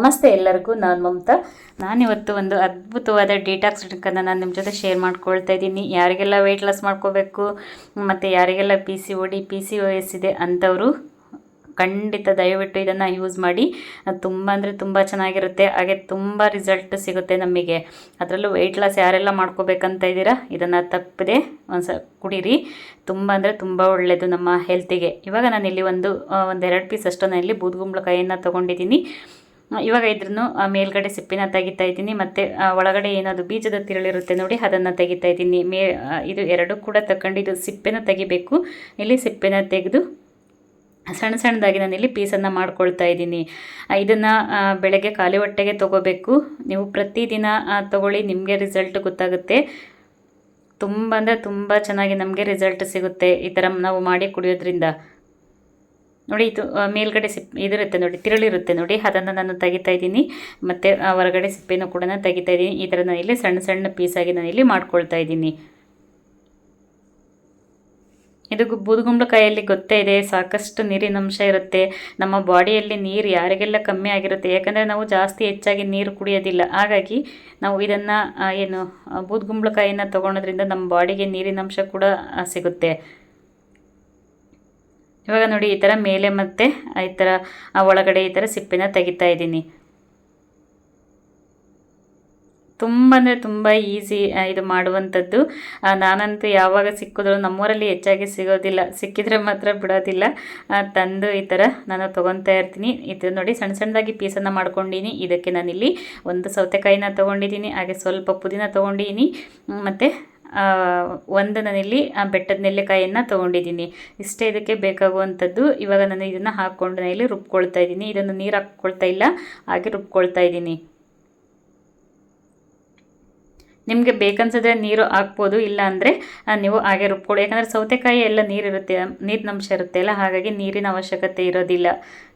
ನಮಸ್ತೆ ಎಲ್ಲರಿಗೂ, ನಾನು ಮಮತಾ. ನಾನಿವತ್ತು ಒಂದು ಅದ್ಭುತವಾದ ಡಿಟಾಕ್ಸ್ ಡ್ರಿಂಕನ್ನು ನಾನು ನಿಮ್ಮ ಜೊತೆ ಶೇರ್ ಮಾಡ್ಕೊಳ್ತಾ ಇದ್ದೀನಿ. ಯಾರಿಗೆಲ್ಲ ವೆಯ್ಟ್ ಲಾಸ್ ಮಾಡ್ಕೋಬೇಕು, ಮತ್ತು ಯಾರಿಗೆಲ್ಲ P C O D P C O S ಇದೆ ಅಂಥವರು ಖಂಡಿತ ದಯವಿಟ್ಟು ಇದನ್ನು ಯೂಸ್ ಮಾಡಿ. ತುಂಬ ಅಂದರೆ ತುಂಬ ಚೆನ್ನಾಗಿರುತ್ತೆ. ಹಾಗೆ ತುಂಬ ರಿಸಲ್ಟ್ ಸಿಗುತ್ತೆ ನಮಗೆ. ಅದರಲ್ಲೂ ವೆಯ್ಟ್ ಲಾಸ್ ಯಾರೆಲ್ಲ ಮಾಡ್ಕೋಬೇಕಂತ ಇದ್ದೀರಾ, ಇದನ್ನು ತಪ್ಪದೆ. ಒಂದು ಸ ಕುಡೀರಿ. ತುಂಬ ಅಂದರೆ ತುಂಬ ಒಳ್ಳೆಯದು ನಮ್ಮ ಹೆಲ್ತಿಗೆ ಇವಾಗ ನಾನು ಇಲ್ಲಿ ಒಂದು ಒಂದೆರಡು ಪೀಸ್ ಅಷ್ಟು ನಾನು ಇಲ್ಲಿ ಬೂದ್ಗುಂಬಳಕಾಯಿಯನ್ನು ತೊಗೊಂಡಿದ್ದೀನಿ. ಇವಾಗ ಇದ್ರೂ ಮೇಲ್ಗಡೆ ಸಿಪ್ಪಿನ ತೆಗಿತಾ ಇದ್ದೀನಿ, ಮತ್ತು ಒಳಗಡೆ ಏನದು ಬೀಜದ ತಿರುಳಿರುತ್ತೆ ನೋಡಿ, ಅದನ್ನು ತೆಗಿತಾ ಇದ್ದೀನಿ. ಮೇ ಇದು ಎರಡು ಕೂಡ ತಗೊಂಡು ಇದು ಸಿಪ್ಪೆನ ತೆಗಿಬೇಕು. ಇಲ್ಲಿ ಸಿಪ್ಪೆನ ತೆಗೆದು, ಸಣ್ಣ ಸಣ್ಣದಾಗಿ ನಾನು ಇಲ್ಲಿ ಪೀಸನ್ನು ಮಾಡ್ಕೊಳ್ತಾ ಇದ್ದೀನಿ. ಇದನ್ನು ಬೆಳಗ್ಗೆ ಖಾಲಿ ಹೊಟ್ಟೆಗೆ ತೊಗೋಬೇಕು. ನೀವು ಪ್ರತಿದಿನ ತಗೊಳ್ಳಿ, ನಿಮಗೆ ರಿಸಲ್ಟ್ ಗೊತ್ತಾಗುತ್ತೆ. ತುಂಬ ಅಂದರೆ ತುಂಬ ಚೆನ್ನಾಗಿ ನಮಗೆ ರಿಸಲ್ಟ್ ಸಿಗುತ್ತೆ ಈ ಥರ ನಾವು ಮಾಡಿ ಕುಡಿಯೋದ್ರಿಂದ. ನೋಡಿ ಇದು ಮೇಲ್ಗಡೆ ಸಿಪ್, ಇದಿರುತ್ತೆ ನೋಡಿ, ತಿರುಳಿರುತ್ತೆ ನೋಡಿ, ಅದನ್ನು ನಾನು ತೆಗಿತಾ ಇದ್ದೀನಿ. ಮತ್ತು ಹೊರಗಡೆ ಸಿಪ್ಪೆನೂ ಕೂಡ ನಾನು ತೆಗಿತಾ ಇದ್ದೀನಿ. ಈ ಥರ ನಾನು ಇಲ್ಲಿ ಸಣ್ಣ ಸಣ್ಣ ಪೀಸಾಗಿ ನಾನು ಇಲ್ಲಿ ಮಾಡ್ಕೊಳ್ತಾ ಇದ್ದೀನಿ. ಇದು ಬೂದುಗುಂಬಳಕಾಯಲ್ಲಿ ಗೊತ್ತೇ ಇದೆ, ಸಾಕಷ್ಟು ನೀರಿನ ಅಂಶ ಇರುತ್ತೆ. ನಮ್ಮ ಬಾಡಿಯಲ್ಲಿ ನೀರು ಯಾರಿಗೆಲ್ಲ ಕಮ್ಮಿ ಆಗಿರುತ್ತೆ, ಯಾಕಂದರೆ ನಾವು ಜಾಸ್ತಿ ಹೆಚ್ಚಾಗಿ ನೀರು ಕುಡಿಯೋದಿಲ್ಲ. ಹಾಗಾಗಿ ನಾವು ಇದನ್ನು ಏನು ಬೂದುಗುಂಬಳಕಾಯಿನ ತೊಗೊಳೋದ್ರಿಂದ ನಮ್ಮ ಬಾಡಿಗೆ ನೀರಿನ ಅಂಶ ಕೂಡ ಸಿಗುತ್ತೆ. ಇವಾಗ ನೋಡಿ, ಈ ಥರ ಮೇಲೆ ಮತ್ತು ಈ ಥರ ಒಳಗಡೆ ಈ ಥರ ಸಿಪ್ಪೆನ ತೆಗಿತಾ ಇದ್ದೀನಿ. ತುಂಬ ಅಂದರೆ ತುಂಬ ಈಸಿ ಇದು ಮಾಡುವಂಥದ್ದು. ನಾನಂತೂ ಯಾವಾಗ ಸಿಕ್ಕಿದ್ರು ನಮ್ಮೂರಲ್ಲಿ ಹೆಚ್ಚಾಗಿ ಸಿಗೋದಿಲ್ಲ. ಸಿಕ್ಕಿದ್ರೆ ಮಾತ್ರ ಬಿಡೋದಿಲ್ಲ. ತಂದು ಈ ಥರ ನಾನು ತೊಗೊತಾ ಇರ್ತೀನಿ. ಇದು ನೋಡಿ, ಸಣ್ಣ ಸಣ್ಣದಾಗಿ ಪೀಸನ್ನು ಮಾಡ್ಕೊಂಡಿನಿ ಇದಕ್ಕೆ ನಾನಿಲ್ಲಿ ಒಂದು ಸೌತೆಕಾಯಿನ ತೊಗೊಂಡಿದ್ದೀನಿ, ಹಾಗೆ ಸ್ವಲ್ಪ ಪುದೀನ ತೊಗೊಂಡಿದ್ದೀನಿ. ಮತ್ತು ಒಂದು ನಾನಿಲ್ಲಿ ಬೆಟ್ಟದ ನೆಲ್ಲಿಕಾಯನ್ನು ತೊಗೊಂಡಿದ್ದೀನಿ. ಇಷ್ಟೇ ಇದಕ್ಕೆ ಬೇಕಾಗುವಂಥದ್ದು ಇವಾಗ ನಾನು ಇದನ್ನು ಹಾಕ್ಕೊಂಡು ಇಲ್ಲಿ ರುಬ್ಕೊಳ್ತಾ ಇದ್ದೀನಿ. ಇದನ್ನು ನೀರು ಹಾಕ್ಕೊಳ್ತಾ ಇಲ್ಲ, ಹಾಗೆ ರುಬ್ಕೊಳ್ತಾ ಇದ್ದೀನಿ. ನಿಮಗೆ ಬೇಕನ್ಸಿದ್ರೆ ನೀರು ಹಾಕ್ಬೋದು, ಇಲ್ಲ ಅಂದರೆ ನೀವು ಹಾಗೆ ರುಬ್ಕೊಳ್ಳಿ. ಯಾಕಂದರೆ ಸೌತೆಕಾಯಿ ಎಲ್ಲ ನೀರಿರುತ್ತೆ ನೀರಿನ ಅಂಶ ಇರುತ್ತೆ ಅಲ್ಲ? ಹಾಗಾಗಿ ನೀರಿನ ಅವಶ್ಯಕತೆ ಇರೋದಿಲ್ಲ.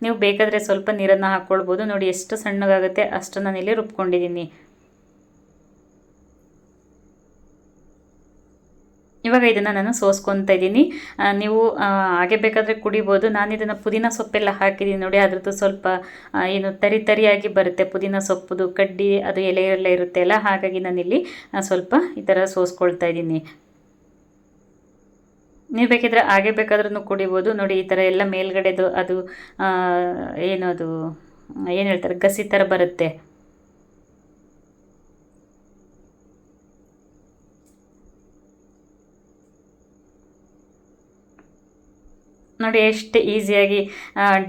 ನೀವು ಬೇಕಾದರೆ ಸ್ವಲ್ಪ ನೀರನ್ನು ಹಾಕ್ಕೊಳ್ಬೋದು. ನೋಡಿ, ಎಷ್ಟು ಸಣ್ಣಗಾಗುತ್ತೆ ಅಷ್ಟು ಇಲ್ಲಿ ರುಬ್ಕೊಂಡಿದ್ದೀನಿ. ಇವಾಗ ಇದನ್ನು ನಾನು ಸೋಸ್ಕೊತಾ ಇದ್ದೀನಿ. ನೀವು ಹಾಗೆ ಬೇಕಾದರೆ ಕುಡಿಬೋದು. ನಾನು ಇದನ್ನು ಪುದೀನ ಸೊಪ್ಪೆಲ್ಲ ಹಾಕಿದ್ದೀನಿ ನೋಡಿ, ಅದ್ರದ್ದು ಸ್ವಲ್ಪ ಏನು ತರಿ ತರಿಯಾಗಿ ಬರುತ್ತೆ. ಪುದೀನ ಸೊಪ್ಪುದು, ಕಡ್ಡಿ, ಅದು ಎಲೆ ಎಲ್ಲ ಇರುತ್ತೆ ಅಲ್ಲ? ಹಾಗಾಗಿ ನಾನಿಲ್ಲಿ ಸ್ವಲ್ಪ ಈ ಥರ ಸೋಸ್ಕೊಳ್ತಾ ಇದ್ದೀನಿ. ನೀವು ಬೇಕಿದ್ರೆ ಹಾಗೆ ಬೇಕಾದ್ರೂ ಕುಡಿಬೋದು. ನೋಡಿ, ಈ ಥರ ಎಲ್ಲ ಮೇಲ್ಗಡೆದು ಅದು ಏನು ಅದು ಏನು ಹೇಳ್ತಾರೆ, ಗಸಿ ಥರ ಬರುತ್ತೆ. ನೋಡಿ ಎಷ್ಟು ಈಸಿಯಾಗಿ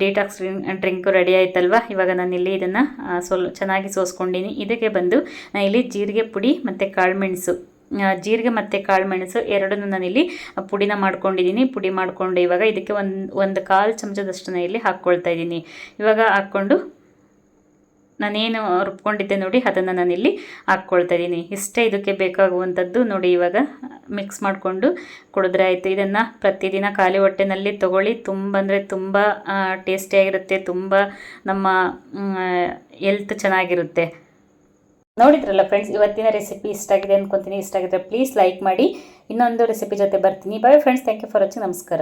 ಡಿಟಾಕ್ಸ್ ಡ್ರಿಂಕು ರೆಡಿ ಆಯ್ತಲ್ವಾ? ಇವಾಗ ನಾನಿಲ್ಲಿ ಇದನ್ನು ಸೋಲ್, ಚೆನ್ನಾಗಿ ಸೋಸ್ಕೊಂಡಿನಿ. ಇದಕ್ಕೆ ಬಂದು ನಾನು ಇಲ್ಲಿ ಜೀರಿಗೆ ಪುಡಿ ಮತ್ತು ಕಾಳುಮೆಣಸು ಜೀರಿಗೆ ಮತ್ತು ಕಾಳುಮೆಣಸು ಎರಡನ್ನೂ ನಾನಿಲ್ಲಿ ಪುಡಿನ ಮಾಡ್ಕೊಂಡಿದ್ದೀನಿ ಪುಡಿ ಮಾಡಿಕೊಂಡು ಇವಾಗ ಇದಕ್ಕೆ ಒಂದು ಒಂದು ಕಾಲು ಚಮಚದಷ್ಟು ಇಲ್ಲಿ ಹಾಕ್ಕೊಳ್ತಾ ಇದ್ದೀನಿ ಇವಾಗ ಹಾಕ್ಕೊಂಡು ನಾನೇನು ರುಬ್ಕೊಂಡಿದ್ದೆ ನೋಡಿ, ಅದನ್ನು ನಾನಿಲ್ಲಿ ಹಾಕ್ಕೊಳ್ತಾ ಇದ್ದೀನಿ ಇಷ್ಟೇ ಇದಕ್ಕೆ ಬೇಕಾಗುವಂಥದ್ದು ನೋಡಿ, ಇವಾಗ ಮಿಕ್ಸ್ ಮಾಡಿಕೊಂಡು ಕುಡಿದ್ರೆ ಆಯಿತು. ಇದನ್ನು ಪ್ರತಿದಿನ ಖಾಲಿ ಹೊಟ್ಟೆನಲ್ಲಿ ತೊಗೊಳ್ಳಿ. ತುಂಬ ಅಂದರೆ ತುಂಬ ಟೇಸ್ಟಿಯಾಗಿರುತ್ತೆ ತುಂಬ ನಮ್ಮ ಎಲ್ತ್ ಚೆನ್ನಾಗಿರುತ್ತೆ. ನೋಡಿದ್ರಲ್ಲ ಫ್ರೆಂಡ್ಸ್, ಇವತ್ತಿನ ರೆಸಿಪಿ ಇಷ್ಟ ಆಗಿದೆ ಅಂದ್ಕೊತೀನಿ ಇಷ್ಟ ಆಗಿದ್ರೆ ಪ್ಲೀಸ್ ಲೈಕ್ ಮಾಡಿ. ಇನ್ನೊಂದು ರೆಸಿಪಿ ಜೊತೆ ಬರ್ತೀನಿ. Bye friends thank you for watching ನಮಸ್ಕಾರ.